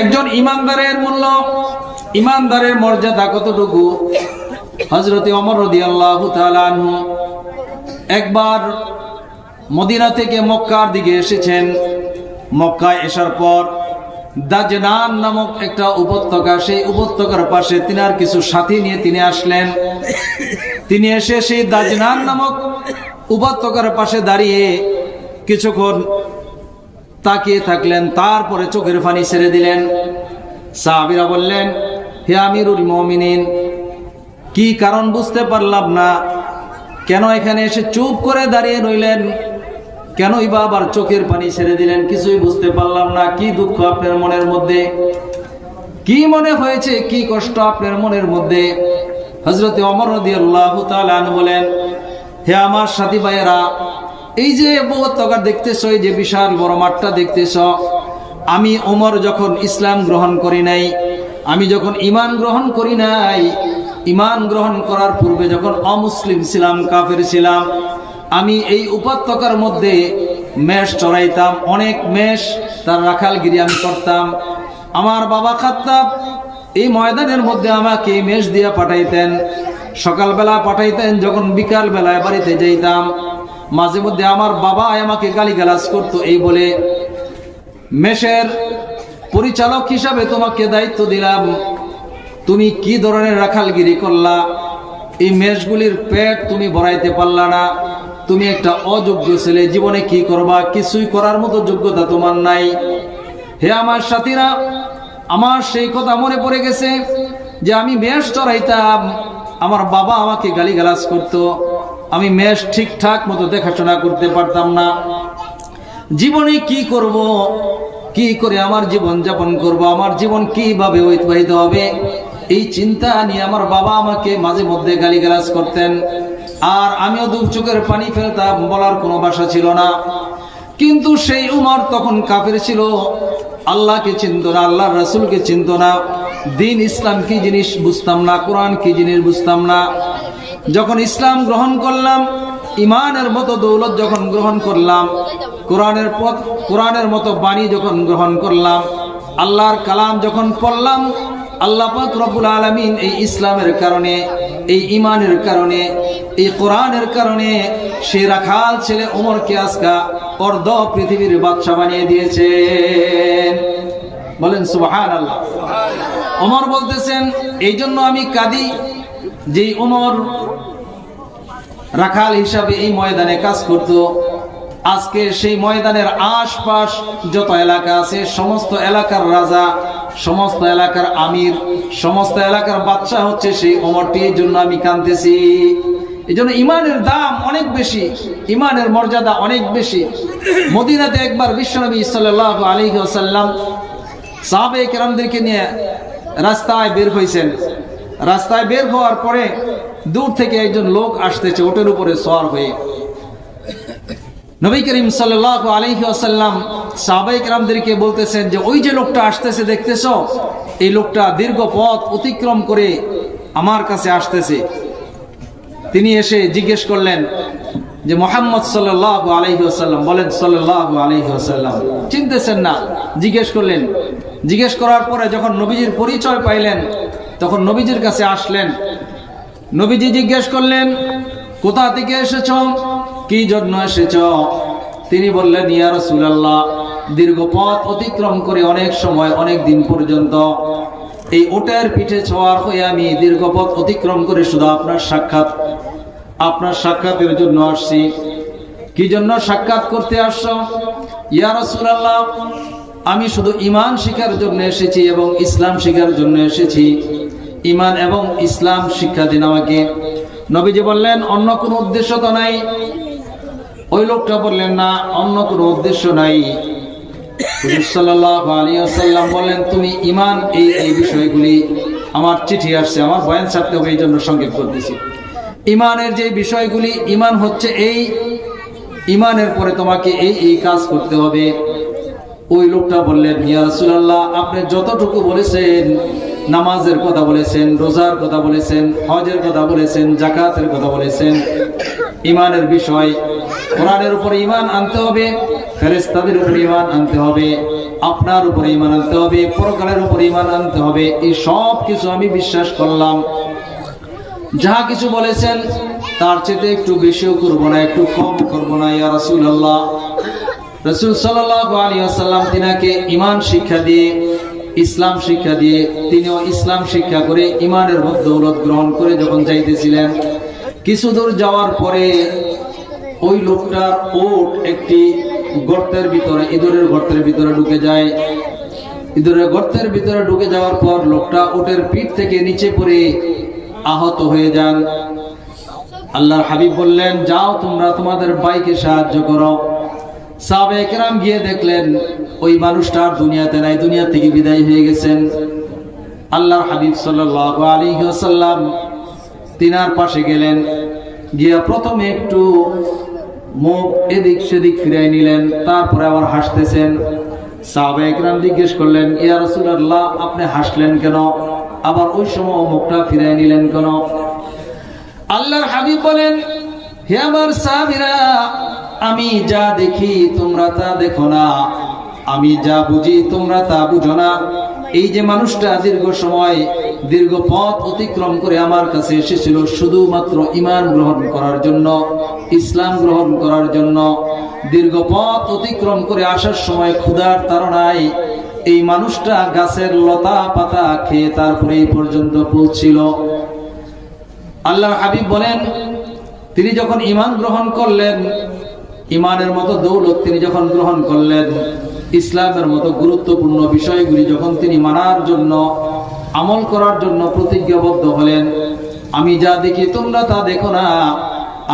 একজন ইমানদারের মূল্য, ইমানদারের মর্যাদা কতটুকু? হজরতে অমর রদি আল্লাহ একবার মদিনা থেকে মক্কার দিকে এসেছেন। মক্কায় আসার পর দাজনান নামক একটা উপত্যকা, সেই উপত্যকার পাশে তিনি আর কিছু সাথী নিয়ে তিনি আসলেন। তিনি এসে সেই দাজনান নামক উপত্যকার পাশে দাঁড়িয়ে কিছুক্ষণ তাকিয়ে থাকলেন, তারপরে চোখের পানি ছেড়ে দিলেন। সাহাবিরা বললেন, হে আমিরুল মমিনিন, কি কারণ বুঝতে পারলাম না? কেন এখানে এসে চুপ করে দাঁড়িয়ে রইলেন? কেনই বা আবার চোখের পানি ছেড়ে দিলেন? কিছুই বুঝতে পারলাম না। কি দুঃখ আপনার মনের মধ্যে? কি মনে হয়েছে? কি কষ্ট আপনার মনের মধ্যে? হজরতে অমর আল্লাহ বলেন, হে আমার সাথী ভাইয়েরা এই যে উপত্যকা দেখতেছ এই যে বিশাল বড় মাঠটা দেখতেছ, আমি ওমর যখন ইসলাম গ্রহণ করি নাই, আমি যখন ইমান গ্রহণ করি নাই ইমান গ্রহণ করার পূর্বে যখন অমুসলিম ছিলাম, কাফের ছিলাম, আমি এই উপত্যকার মধ্যে মেষ চড়াইতাম, অনেক মেষ তার রাখালগিরি আমি করতাম। আমার বাবা খাত্তাব এই ময়দানের মধ্যে আমাকে মেষ দিয়া পাঠাইতেন, সকালবেলা পাঠাইতেন, যখন বিকাল বেলায় বাড়িতে যাইতাম। মাঝে মধ্যে আমার বাবা আমাকে গালিগালাজ করতো, এই বলে মেষের পরিচালক হিসাবে তোমাকে দায়িত্ব দিলাম। তুমি কি ধরনের রাখালগিরি করলা? এই মেষগুলির পেট তুমি ভরাইতে পারলা না। তুমি একটা অযোগ্য ছেলে, জীবনে কি করবা? কিছুই করার মতো যোগ্যতা তোমার নাই। হে আমার সাথীরা, আমার সেই কথা মনে পড়ে গেছে যে আমি মেষ চড়াইতাম, আমার বাবা আমাকে গালিগালাজ করতো। আমি মেষ ঠিকঠাক মতো দেখাশোনা করতে পারতাম না। জীবনে কি করব? কি করে আমার জীবন যাপন করব? আমার জীবন কীভাবে অতিবাহিত হবে? এই চিন্তা নিয়ে আমার বাবা আমাকে মাঝে মধ্যে গালিগালাজ করতেন। আর আমিও দু চোখের পানি ফেলতাম, বলার কোনো বাসা ছিল না। কিন্তু সেই উমর তখন কাফের ছিল। আল্লাহকে চিনত না আল্লাহ রাসুলকে চিনত না। দিন ইসলাম কি জিনিস বুঝতাম না, কোরআন কি জিনিস বুঝতাম না। যখন ইসলাম গ্রহণ করলাম, ইমানের মতো দৌলত যখন গ্রহণ করলাম, কোরআনের পথ, কোরআনের মতো বাণী যখন গ্রহণ করলাম, আল্লাহর কালাম যখন পড়লাম, আল্লাহ পাক রব্বুল আলমিন এই ইসলামের কারণে, এই ইমানের কারণে, এই কোরআনের কারণে সে রাখাল ছেলে ওমরকে আজকা অর্ধ পৃথিবীর বাদশা বানিয়ে দিয়েছেন। বলেন সুবাহান আল্লাহ ওমর বলতেছেন এই জন্য আমি কাঁদি যে ওমর রাখাল হিসাবে এই ময়দানে কাজ করত, আজকে সেই ময়দানের আশপাশ যত এলাকা আছে, সমস্ত এলাকার রাজা, সমস্ত এলাকার আমির, সমস্ত এলাকার বাচ্চা হচ্ছে সেই অমরটির জন্য আমি কানতেছি এই জন্য ইমানের দাম অনেক বেশি, ইমানের মর্যাদা অনেক বেশি। মদিনাতে একবার বিশ্বনবী সাল্লাহ আলী আসাল্লাম সাহাবে কেরামদেরকে নিয়ে রাস্তায় বের হয়েছেন। রাস্তায় বের হওয়ার পরে দূর থেকে একজন লোক আসতেছে ওটের উপরে সওয়ার হয়ে। নবী করিম সাল্লাহ আলহি আসাল্লাম সাহাবাইক রামদেরকে বলতেছেন যে, ওই যে লোকটা আসতেছে, দেখতেছ? এই লোকটা দীর্ঘ পথ অতিক্রম করে আমার কাছে আসতেছে। তিনি এসে জিজ্ঞেস করলেন যে, মোহাম্মদ সাল্লাহ আলহি আসাল্লাম বলেন সাল্লাহ আলহি আসাল্লাম চিনতেছেন না, জিজ্ঞেস করলেন। জিজ্ঞেস করার পরে যখন নবীজির পরিচয় পাইলেন তখন নবীজির কাছে আসলেন। নবীজি জিজ্ঞেস করলেন, কোথা থেকে এসেছ? কি জন্য এসেছ? তিনি বললেন, ইয়া রসুলাল্লাহ, দীর্ঘ পথ অতিক্রম করে অনেক সময়, অনেক দিন পর্যন্ত। এই ওটের পিঠে ছোঁয়ার হয়ে আমি দীর্ঘ পথ অতিক্রম করে শুধু আপনার সাক্ষাৎ, আপনার সাক্ষাতের জন্য আসছি। কি জন্য সাক্ষাৎ করতে আসছ? ইয়া রসুলাল্লাহ আমি শুধু ইমান শিখার জন্য এসেছি এবং ইসলাম শিখার জন্য এসেছি। ইমান এবং ইসলাম শিক্ষা দিন আমাকে। নবীজি বললেন, অন্য কোনো উদ্দেশ্য তো নাই। ওই লোকটা বললেন, না, অন্য কোনো উদ্দেশ্য নাই। সাল্লাম বললেন, তুমি ইমান এই এই বিষয়গুলি আমার চিঠি আসছে, আমার বয়ান ছাড়তে হবে এই জন্য সংক্ষেপ করতেছি। ইমানের যে বিষয়গুলি, ইমান হচ্ছে এই, ইমানের পরে তোমাকে এই এই কাজ করতে হবে। ওই লোকটা বললেন, ইয়া রাসূলুল্লাহ, আপনি যতটুকু বলেছেন, নামাজের কথা বলেছেন, রোজার কথা বলেছেন, হজের কথা বলেছেন জাকাতের কথা বলেছেন ইমানের বিষয়, কোরআনের উপর ইমান আনতে হবে ফেরেস্তাদের উপর ইমান আনতে হবে, আপনার উপর ইমান আনতে হবে, পরকালের উপর ইমান আনতে হবে, এই সব কিছু আমি বিশ্বাস করলাম। যাহা কিছু বলেছেন, তার চেয়ে একটু বেশিও করব না, একটু কম করব না, ইয়া রাসূলুল্লাহ। রসুল সাল্লাল্লাহু আলাইহি ওয়াসাল্লাম তিনাকে ইমান শিক্ষা দিয়ে, ইসলাম শিক্ষা দিয়ে, তিনিও ইসলাম শিক্ষা করে ইমানের দৌলত গ্রহণ করে যখন যাইতেছিলেন, কিছু দূর যাওয়ার পরে ওই লোকটার ওট একটি গর্তের ভিতরে, ইঁদুরের গর্তের ভিতরে ঢুকে যায়। ইঁদুরের গর্তের ভিতরে ঢুকে যাওয়ার পর লোকটা ওটের পিঠ থেকে নিচে পড়ে আহত হয়ে যান। আল্লাহর হাবিব বললেন, যাও তোমরা তোমাদের বাইকে সাহায্য করো। সাহাবে একরাম গিয়ে দেখলেন, ওই মানুষটা আর দুনিয়াতে নাই, দুনিয়া থেকে বিদায় হয়ে গেছেন। আল্লাহর হাবিব সাল্লাল্লাহু আলাইহি ওয়াসাল্লাম তিনার পাশে গেলেন, গিয়া প্রথমে একটু মুখ এদিক সেদিক ফিরাই নিলেন, তারপরে আবার হাসতেছেন। সাহাবে একরাম জিজ্ঞেস করলেন, ইয়া রাসূলুল্লাহ, আপনি হাসলেন কেন? আবার ওই সময় মুখটা ফিরাই নিলেন কেন? আল্লাহর হাবিব বলেন, হে আমার সাহাবীরা আমি যা দেখি, তোমরা তা দেখো না। আমি যা বুঝি, তোমরা তা বুঝো না। এই যে মানুষটা দীর্ঘ সময়, দীর্ঘ পথ অতিক্রম করে আমার কাছে এসেছিল, শুধুমাত্র ইমান গ্রহণ করার জন্য, ইসলাম গ্রহণ করার জন্য, দীর্ঘ পথ অতিক্রম করে আসার সময় ক্ষুধার তাড়নায় এই মানুষটা গাছের লতা পাতা খেয়ে তারপরে এই পর্যন্ত পৌঁছিল। আল্লাহ হাবিব বলেন, তিনি যখন ইমান গ্রহণ করলেন ইমানের মতো দৌলত তিনি যখন গ্রহণ করলেন, ইসলামের মতো গুরুত্বপূর্ণ বিষয়গুলি যখন তিনি মানার জন্য, আমল করার জন্য প্রতিজ্ঞাবদ্ধ হলেন, আমি যা দেখি তোমরা তা দেখো না।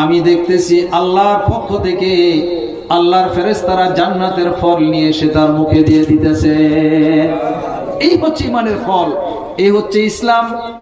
আমি দেখতেছি আল্লাহর পক্ষ থেকে আল্লাহর ফেরেশতারা জান্নাতের ফল নিয়ে সে তার মুখে দিয়ে দিতেছে। এই হচ্ছে ইমানের ফল, এই হচ্ছে ইসলাম।